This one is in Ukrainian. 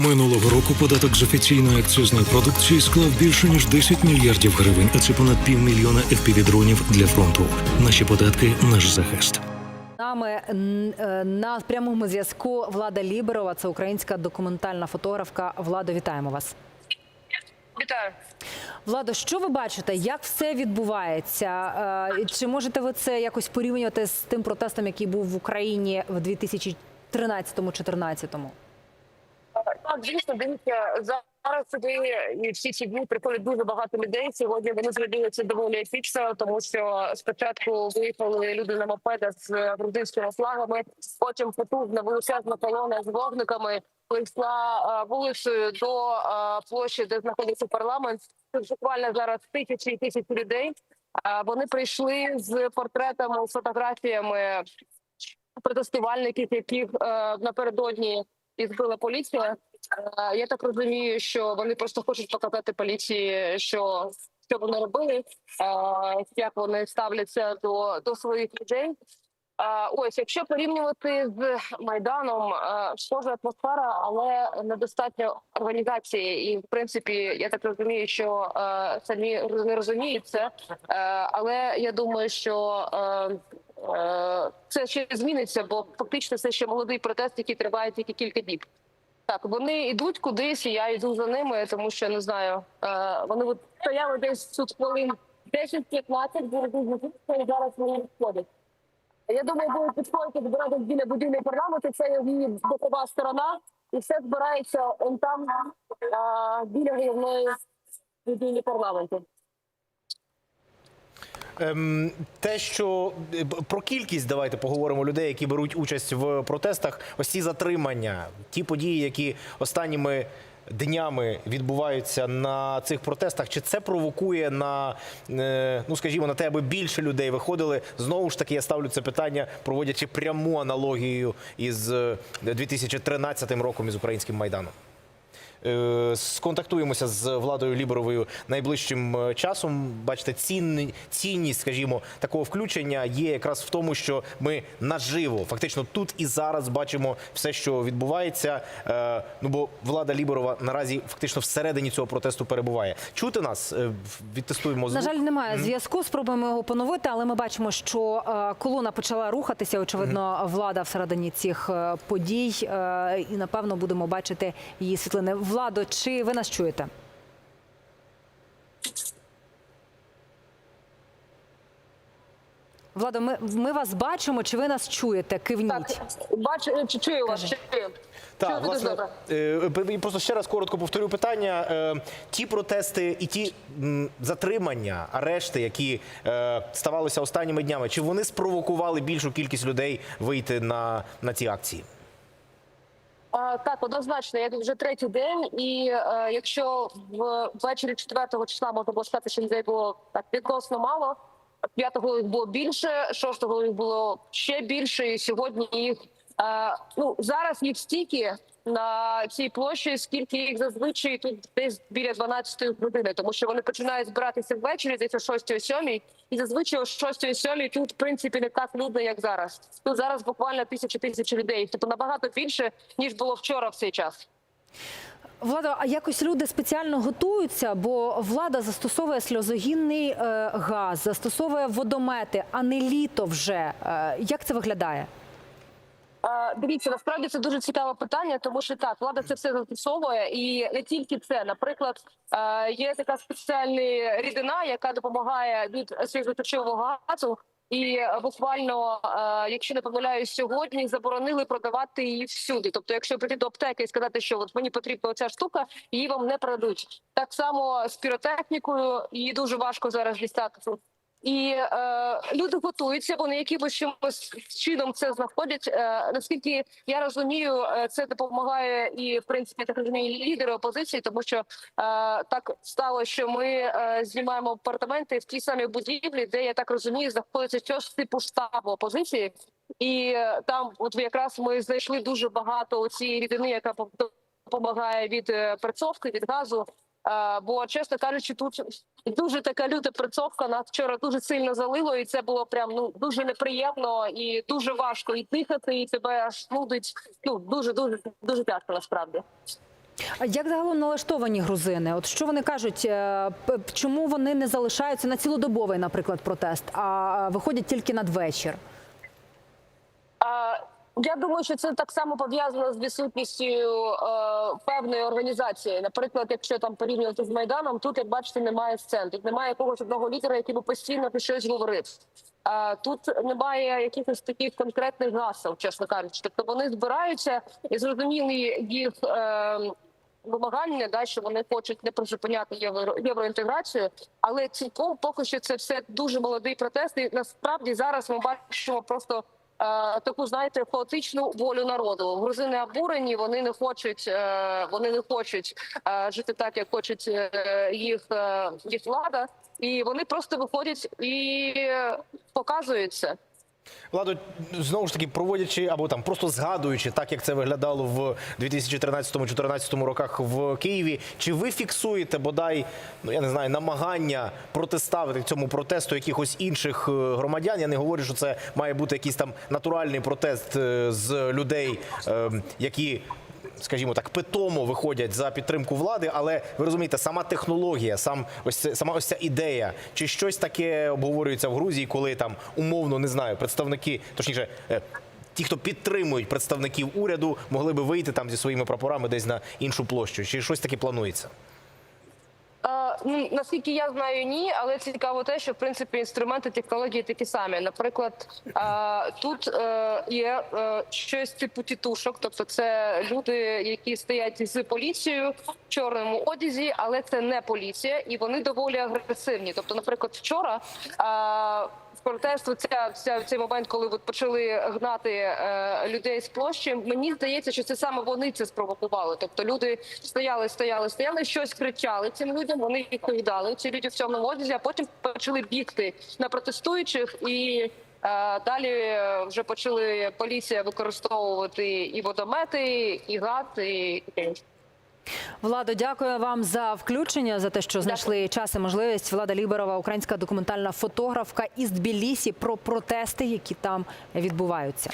Минулого року податок з офіційної акцизної продукції склав більше ніж 10 мільярдів гривень, а це понад півмільйона FPV-дронів для фронту. Наші податки наш захист. Нами е, на прямому зв'язку Влада Ліберова, це українська документальна фотографка. Владо, вітаємо вас. Вітаю. Владо, що ви бачите? Як все відбувається? Е, Чи можете ви це якось порівнювати з тим протестом, який був в Україні в 2013-2014? Так, звісно, дивіться, зараз сюди і всі ці дні приходить дуже багато людей. Сьогодні вони зробили це доволі епічно, тому що спочатку виїхали люди на мопедах з грузинськими флагами, потім потужна величезна колона з вогниками прийшла е, вулицею до е, площі, де знаходиться парламент. Тут буквально зараз тисячі і тисячі людей. Е, Вони прийшли з портретами, фотографіями протестувальників, яких е, напередодні і збила поліція. Я так розумію, що вони просто хочуть показати поліції, що, що вони робили, як вони ставляться до, до своїх людей. Ось, якщо порівнювати з майданом, схожа атмосфера, але недостатньо організації. І в принципі, я так розумію, що самі не розуміють це. Але я думаю, що це ще зміниться, бо фактично це ще молодий протест, який триває тільки кілька діб. Так, вони йдуть кудись, і я йду за ними, тому що не знаю. Е, вони от стояли десь тут хвилин 10-15, були зараз вони відходять. Я думаю, будуть підходити збиратися біля будівлі парламенту. Це її бокова сторона, і все збирається он там а, біля головної будівлі парламенту. Ем, те, що е, про кількість давайте поговоримо людей, які беруть участь в протестах. Ось ці затримання, ті події, які останніми днями відбуваються на цих протестах. Чи це провокує на е, ну скажімо, на те, аби більше людей виходили? Знову ж таки, я ставлю це питання, проводячи пряму аналогію із е, 2013 роком із українським майданом. Е, Сконтактуємося з Владою Ліберовою найближчим е, часом. Бачите, цінні- цінність, скажімо, такого включення є якраз в тому, що ми наживо, фактично тут і зараз бачимо все, що відбувається. Е, Ну бо влада Ліберова наразі фактично всередині цього протесту перебуває. Чути нас відтестуємо На звук. жаль, немає зв'язку. Спробуємо його поновити, але ми бачимо, що колона почала рухатися. Очевидно, влада всередині цих подій, і напевно будемо бачити її світлини. Владо, чи ви нас чуєте? Владо, ми, ми вас бачимо. Чи ви нас чуєте? Кивніть. Так, бачу, чи- чую вас, Кажи. чую. Так, Чую власне, добре. е, і просто ще раз коротко повторю питання. Е, Ті протести і ті м, затримання, арешти, які е, ставалися останніми днями, чи вони спровокували більшу кількість людей вийти на, на ці акції? Так, однозначно, я вже третій день, і е, якщо ввечері 4 числа можна було сказати, що людей було так відносно мало. 5-го їх було більше, 6-го їх було ще більше, і сьогодні їх е, ну зараз їх стільки на цій площі, скільки їх зазвичай тут десь біля 12 години, тому що вони починають збиратися ввечері, десь о 6-7, і зазвичай о 6-7 тут в принципі не так людно, як зараз. Тут зараз буквально тисячі тисячі людей, тобто набагато більше ніж було вчора в цей час. Владо, а якось люди спеціально готуються, бо влада застосовує сльозогінний е, газ, застосовує водомети, а не літо вже. Е, як це виглядає? Дивіться, насправді це дуже цікаве питання, тому що так, влада це все застосовує, і не тільки це. Наприклад, є така спеціальна рідина, яка допомагає від сльозоточивого газу. І буквально, якщо не помиляюсь, сьогодні заборонили продавати її всюди. Тобто, якщо прийти до аптеки і сказати, що от мені потрібна ця штука, її вам не продадуть. Так само з піротехнікою її дуже важко зараз дістати. І е, люди готуються, вони якимось чимось чином це знаходять. Е, наскільки я розумію, е, це допомагає і в принципі так розумію, лідери опозиції, тому що е, так стало, що ми е, знімаємо апартаменти в тій самій будівлі, де я так розумію, знаходиться щось типу штабу опозиції, і е, там, от якраз ми знайшли дуже багато цієї рідини, яка допомагає від е, перцовки, від газу. Е, Бо, чесно кажучи, тут дуже така люта працовка. Нас вчора дуже сильно залило, і це було прям ну дуже неприємно і дуже важко і дихати, і тебе аж нудить. Ну дуже дуже дуже тяжко насправді. А як загалом налаштовані грузини? От що вони кажуть, е, чому вони не залишаються на цілодобовий, наприклад, протест, а виходять тільки надвечір? Я думаю, що це так само пов'язано з відсутністю е, певної організації. Наприклад, якщо там порівнювати з майданом, тут як бачите, немає сцен, тут немає якогось одного лідера, який би постійно про щось говорив. А тут немає якихось таких конкретних гасел, чесно кажучи. Тобто вони збираються і зрозуміли їх. Е, Вимагання, да, що вони хочуть не призупиняти євро, євроінтеграцію, але цілком поки що це все дуже молодий протест. І насправді зараз ми бачимо просто е, таку, знаєте, хаотичну волю народу. Грузини обурені, вони не хочуть, е, вони не хочуть е, жити так, як хочуть е, їх, е, їх влада, і вони просто виходять і показуються. Владо, знову ж таки, проводячи або там просто згадуючи, так як це виглядало в 2013-2014 роках в Києві, чи ви фіксуєте бодай, ну я не знаю, намагання протиставити цьому протесту якихось інших е, громадян? Я не говорю, що це має бути якийсь там натуральний протест е, з людей, е, які. Скажімо так, питомо виходять за підтримку влади, але ви розумієте, сама технологія, сам ось це, сама ось ця ідея, чи щось таке обговорюється в Грузії, коли там умовно не знаю, представники, точніше, е, ті, хто підтримують представників уряду, могли би вийти там зі своїми прапорами десь на іншу площу, чи щось таке планується? Ну, наскільки я знаю, ні, але цікаво те, що в принципі інструменти технології такі самі. Наприклад, тут е, є е, щось типу тітушок, тобто це люди, які стоять з поліцією в чорному одязі, але це не поліція, і вони доволі агресивні. Тобто, наприклад, вчора. В протесту ця, ця цей момент, коли почали гнати е, людей з площі. Мені здається, що це саме вони це спровокували. Тобто люди стояли, стояли, стояли, щось кричали цим людям. Вони відповідали ці люди в цьому одязі, а потім почали бігти на протестуючих і. е, Далі е, вже почали поліція використовувати і водомети, і гад, і. Владо, дякую вам за включення, за те, що знайшли час і можливість. Влада Ліберова, українська документальна фотографка із Тбілісі про протести, які там відбуваються.